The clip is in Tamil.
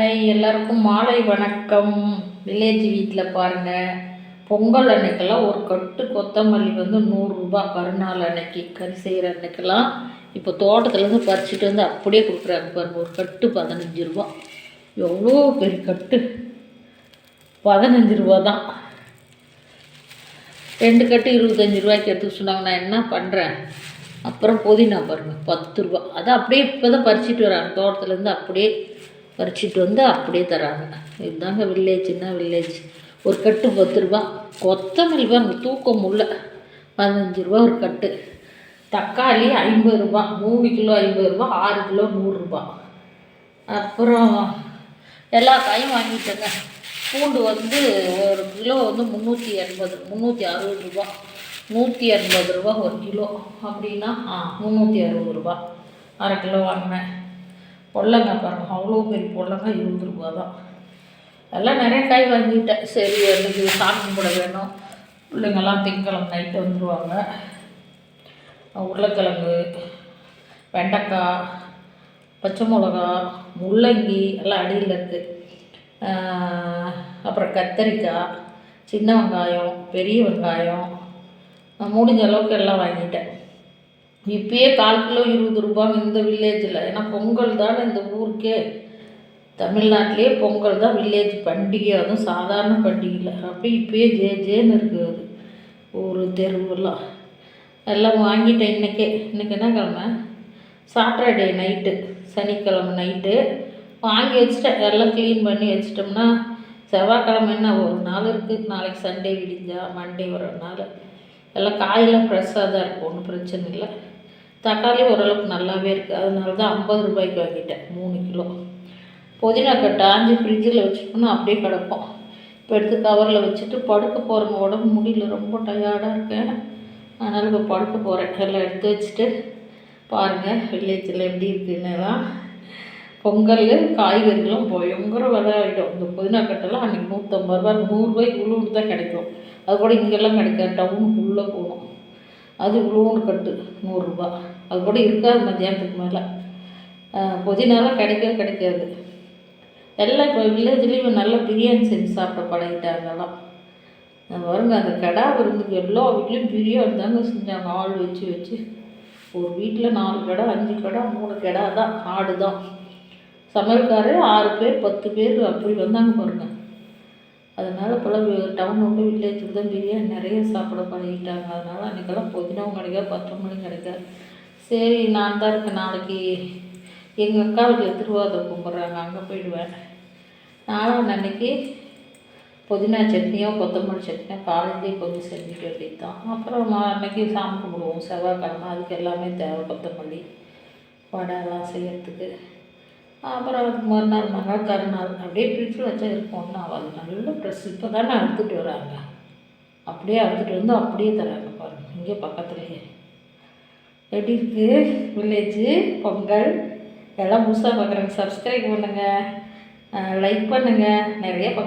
எல்லாருக்கும் மாலை வணக்கம். வில்லேஜ் வீட்டில் பாருங்கள் பொங்கல் அன்னைக்கெல்லாம் ஒரு கட்டு கொத்தமல்லி வந்து நூறுரூபா கருநாள் அன்னைக்கு கறி செய்கிற அன்னைக்கெல்லாம் இப்போ தோட்டத்துலேருந்து பறிச்சுட்டு வந்து அப்படியே கொடுக்குறாங்க பாருங்க. ஒரு கட்டு பதினஞ்சு ரூபா. எவ்வளோ பெரிய கட்டு. பதினஞ்சு ரூபா தான். ரெண்டு கட்டு இருபத்தஞ்சி ரூபாய்க்கு எடுத்துக்க சொன்னாங்க. நான் என்ன பண்ணுறேன் அப்புறம் புதினா பாருங்கள் பத்து ரூபா. அதை அப்படியே இப்போ தான் பறிச்சுட்டு வராங்க. தோட்டத்துலேருந்து அப்படியே பறிச்சிட்டு வந்து அப்படியே தராங்க. இதுதாங்க வில்லேஜ்னா வில்லேஜ் ஒரு கட்டு பத்து ரூபா. கொத்தமல்லி பாருங்க தூக்கம் முடில பதினஞ்சு ரூபா ஒரு கட்டு. தக்காளி ஐம்பது ரூபா. மூணு கிலோ ஐம்பது ரூபா ஆறு கிலோ நூறுரூபா அப்புறம் எல்லா காயும் வாங்கிட்டேங்க. பூண்டு வந்து ஒரு கிலோ வந்து முந்நூற்றி எண்பது முந்நூற்றி அறுபது ரூபா. நூற்றி எண்பது ரூபா ஒரு கிலோ. அப்படின்னா ஆ முந்நூற்றி அறுபது ரூபா. அரை கிலோ வாங்கினேன். பொல்லங்க பாருங்கள் அவ்வளோ பெரிய பொல்லங்க இருபது ரூபா தான். எல்லாம் நிறைய காய் வாங்கிட்டேன். சரி அன்றைக்கி சாமி கும்பிட வேணும். பிள்ளைங்கள்லாம் திங்கக்கிழமை நைட்டு வந்துடுவாங்க உருளைக்கிழங்கு வெண்டைக்காய் பச்சை மிளகா முள்ளங்கி எல்லாம் அடியில் இருக்குது அப்புறம் கத்தரிக்காய் சின்ன வெங்காயம் பெரிய வெங்காயம் முடிஞ்ச அளவுக்கு எல்லாம் வாங்கிட்டேன். இப்பயே கால் கிலோ இருபது ரூபாய் இந்த வில்லேஜில். ஏன்னா பொங்கல் தானே இந்த ஊருக்கே. தமிழ்நாட்டிலே பொங்கல் தான் வில்லேஜ் பண்டிகை. அதுவும் சாதாரண பண்டிகையில். இல்லை அப்படி இப்பயே ஜே ஜேன்னு இருக்குது அது ஊர் தெருவெல்லாம். எல்லாம் வாங்கிட்டேன் இன்றைக்கே இன்றைக்கி என்ன கிழமை? Saturday night. சனிக்கிழமை நைட்டு. வாங்கி வச்சுட்டேன். எல்லாம் க்ளீன் பண்ணி வச்சிட்டோம்னா செவ்வாய்க்கிழமை என்ன? ஒரு நாள் இருக்குது நாளைக்கு சண்டே விடிஞ்சா மண்டே ஒரு நாள். எல்லாம் காயெல்லாம் ஃப்ரெஷ்ஷாக தான் இருக்கும். ஒன்றும் பிரச்சனை இல்லை. தக்காளி ஓரளவுக்கு நல்லாவே இருக்குது அதனால தான் ஐம்பது ரூபாய்க்கு வாங்கிட்டேன். மூணு கிலோ. புதினா கட்டை ஆஞ்சி ஃப்ரிட்ஜில் வச்சுட்டோம்னா அப்படியே கிடப்போம் இப்போ எடுத்து கவரில் வச்சுட்டு படுக்க போகிறவங்க உடம்பு முடியல. ரொம்ப டயர்டாக இருக்கேன். அதனால் இப்போ படுக்க போகிறேன் எல்லாம் எடுத்து வச்சுட்டு பாருங்கள் வில்லேஜில் எப்படி இருக்குன்னுலாம் பொங்கல் காய்கறிகளும் பயங்கர விலை ஆகிடும் இந்த புதினா கட்டெல்லாம் அன்றைக்கி நூற்றம்பது ரூபா நூறுரூபாய்க்கு உழுவுண்டு தான் கிடைக்கும். அது கூட இங்கெல்லாம் கிடைக்காது. டவுனுக்குள்ளே போகணும். அது உழுவுண்டு கட்டு. நூறுரூபா அது கூட இருக்காது மத்தியானத்துக்கு மேலே. புதினாலாம் கிடைக்கவே கிடைக்காது. எல்லாம் இப்போ வில்லேஜ்லேயும் நல்லா பிரியாணி செஞ்சு சாப்பிட பழகிட்டாங்கலாம் வருங்க அந்த கடா விருந்துக்கு எல்லா வீட்லேயும் பிரியாணி தாங்க செஞ்சாங்க. ஆள் வச்சு வச்சு. ஒரு வீட்டில் நாலு கடை அஞ்சு கடை மூணு கடை தான் ஆடு தான். சமையல்காரர் ஆறு பேர் பத்து பேர் அப்படி வந்தாங்க பாருங்க. அதனால் இப்போல்லாம் டவுன் விட்டு வில்லேஜுக்கு தான் பிரியாணி நிறைய சாப்பிட பழகிட்டாங்க. அதனால் அன்றைக்கெல்லாம் புதினாவும் கிடைக்காது பத்து மணி கிடைக்காது சரி நான் தான் இருக்கேன். நாளைக்கு எங்கள் அக்காவுக்கு வீட்டில் திருவாதிரை கும்பிட்றாங்க. அங்கே போயிடுவேன். நானும் அன்னைக்கு புதினா சட்னியோ கொத்தமல்லி சட்னியோ காலையிலேயே கொஞ்சம் செஞ்சுட்டு வேண்டியது தான் அப்புறம் அன்னைக்கு சாமி கும்பிடுவோம். செவ்வாய்க்கிழமை அதுக்கு எல்லாமே தேவை. கொத்தமல்லி வடைலாம் செய்யறதுக்கு. அப்புறம் அதுக்கு மறுநாள் மறுநாள் கருநாள். அப்படியே ஃப்ரிட்ஜில் வச்சா இருக்கும். ஒன்றும் ஆகாது. நல்ல ட்ரெஸ் இப்போ தானே அறுத்துட்டு வராங்க அப்படியே அறுத்துட்டு வந்து அப்படியே தராங்க பாருங்கள் இங்கே பக்கத்துலேயே. எப்படி இருக்குது வில்லேஜு பொங்கல். எல்லாம் புதுசாக பார்க்குறேங்க சப்ஸ்கிரைப் பண்ணுங்கள் லைக் பண்ணுங்கள் நிறைய